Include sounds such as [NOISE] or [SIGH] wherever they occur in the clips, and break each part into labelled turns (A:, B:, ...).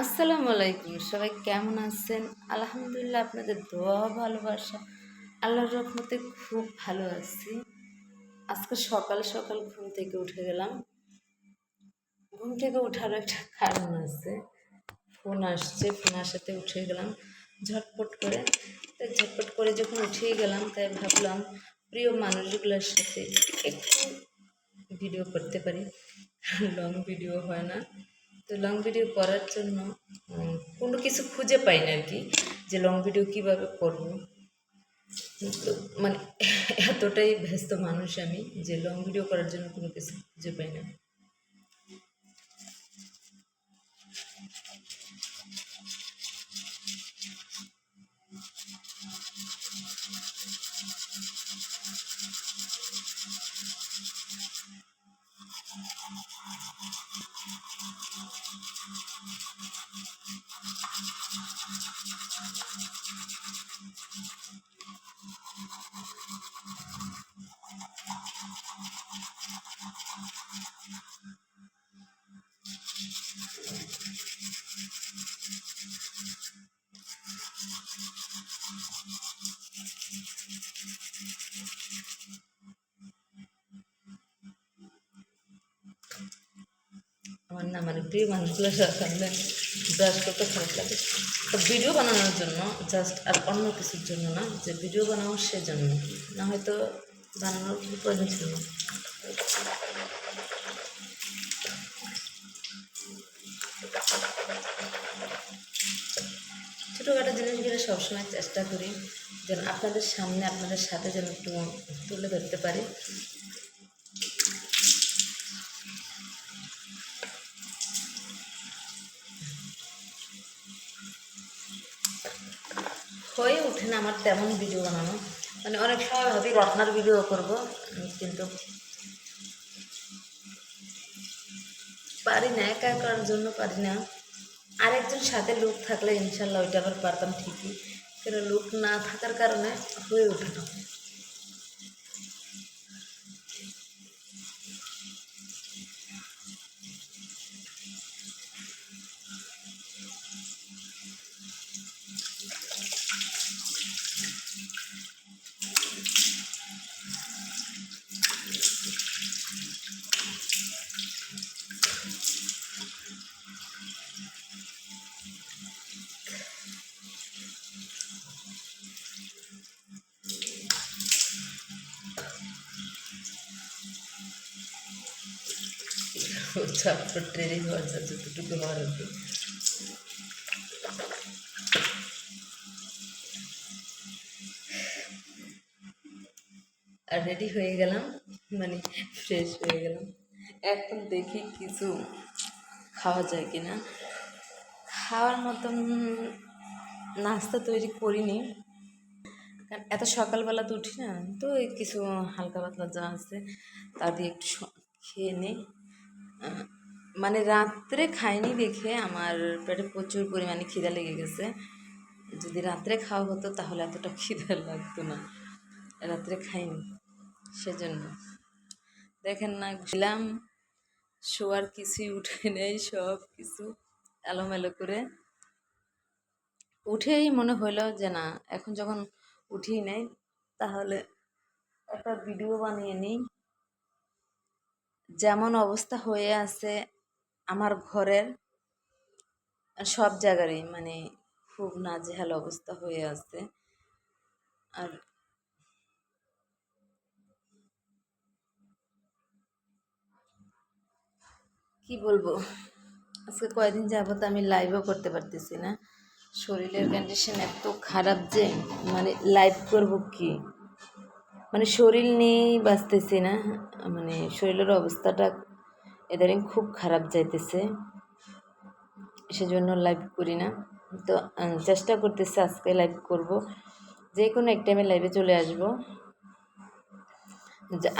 A: আসসালামু আলাইকুম, সবাই কেমন আছেন? আলহামদুলিল্লাহ আপনাদের দোয়া ভালোবাসা, আল্লাহর রহমতে খুব ভালো আছি। আজকে সকাল সকাল ঘুম থেকে উঠে গেলাম। ঘুম থেকে ওঠার একটা কারণ আছে। ফোন আসছে, ফোন আসাতে উঠে গেলাম ঝটপট করে। তাই ঝটপট করে যখন উঠেই গেলাম, তাই ভাবলাম প্রিয় মানুষগুলোর সাথে একটু ভিডিও করতে পারি। [LAUGHS] লং ভিডিও হয় না। তো লং ভিডিও করার জন্য কোনো কিছু খুঁজে পাই না আর কি, যে লং ভিডিও কীভাবে করব। তো মানে [LAUGHS] এতটাই ব্যস্ত মানুষ আমি, যে লং ভিডিও করার জন্য কোনো কিছু খুঁজে পাই না। আমার না মানে প্রিয় মানুষগুলোর সামনে ব্রাশ করতে খারাপ লাগে। ভিডিও বানানোর জন্য জাস্ট আর অন্য কিছুর জন্য না, যে ভিডিও বানাবো সেজন্য। না হয়তো বানানোর প্রয়োজন ছিল না। ছোটোখাটো জিনিসগুলো সবসময় চেষ্টা করি। যেন আপনাদের সামনে আপনাদের সাথে যেন একটু তুলে ধরতে পারি। হয়ে ওঠে না আমার তেমন ভিডিও বানানো। মানে অনেক সময় ভাবি রত্নার ভিডিও করব, কিন্তু পারি না, একা করার জন্য পারি না। আরেকজন সাথে লোক থাকলে ইনশাল্লাহ ওইটা আবার পারতাম ঠিকই। কিন্তু লোক না থাকার কারণে হয়ে ওঠে না। চটপট রেডি হওয়ার জন্য যতটুকু হওয়ার কি। আর রেডি হয়ে গেলাম মানে ফ্রেশ হয়ে গেলাম। এখন দেখি কিছু খাওয়া যায় কি না খাওয়ার মতন নাস্তা তৈরি করিনি। কারণ এত সকালবেলা তো উঠি না, তো কিছু হালকা পাতলা যা আছে, তা দিয়ে একটু খেয়ে নিই। মানে রাত্রে খাইনি দেখে আমার পেটে প্রচুর পরিমাণে খিদা লেগে গেছে। যদি রাত্রে খাওয়া হতো তাহলে এতটা খিদা লাগতো না। রাত্রে খাইনি, সেজন্য। দেখেন না, গেলাম, শোয়ার কিছুই উঠে নেই, সব কিছু এলোমেলো করে। উঠেই মনে হলো যে না, এখন যখন উঠেই নেই, তাহলে একটা ভিডিও বানিয়ে নিই। যেমন অবস্থা হয়ে আছে আমার ঘরের, সব জায়গারই মানে খুব নাজেহাল অবস্থা হয়ে আছে। আর কি বলব? আজকে কয়দিন যাবত আমি লাইভও করতে পারতেছি না। শরীরের কন্ডিশন এত খারাপ যে মানে লাইভ করব কি? মানে শরীর নিয়েই বাঁচতেছি না মানে শরীরের অবস্থাটা এদারিং খুব খারাপ যাইতেছে, সেজন্য লাইভ করি না। তো চেষ্টা করতেছি আজকে লাইভ করব। যে কোনো এক টাইমে লাইভে চলে আসব।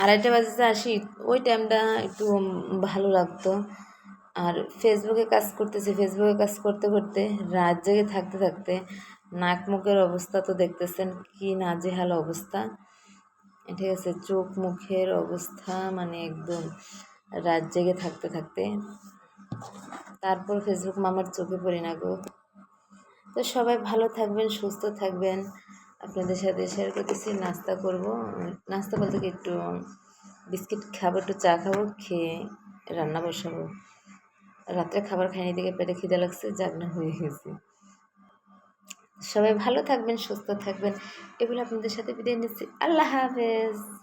A: আড়াইটা বাজে আসি, ওই টাইমটা একটু ভালো লাগতো। আর ফেসবুকে কাজ করতেছি ফেসবুকে কাজ করতে করতে রাত জেগে থাকতে থাকতে নাক মুখের অবস্থা তো দেখতেছেন কি নাজেহাল অবস্থা। ঠিক আছে চোখ মুখের অবস্থা মানে একদম রাত জেগে থাকতে থাকতে। তারপর ফেসবুক মামার চোখে পড়ি না গো। তো সবাই ভালো থাকবেন, সুস্থ থাকবেন। আপনাদের সাথে শেয়ার করতেছি, নাস্তা করব। নাস্তা বলতে কি একটু বিস্কিট খাব, একটু চা খাব, খেয়ে রান্না বসাবো। রাত্রে খাবার খাইনি দিকে পেটে খিদে লাগছে, জাগনা হয়ে গেছে। সবাই ভালো থাকবেন সুস্থ থাকবেন। এগুলো আপনাদের সাথে বিদায় নিচ্ছি। আল্লাহ হাফেজ।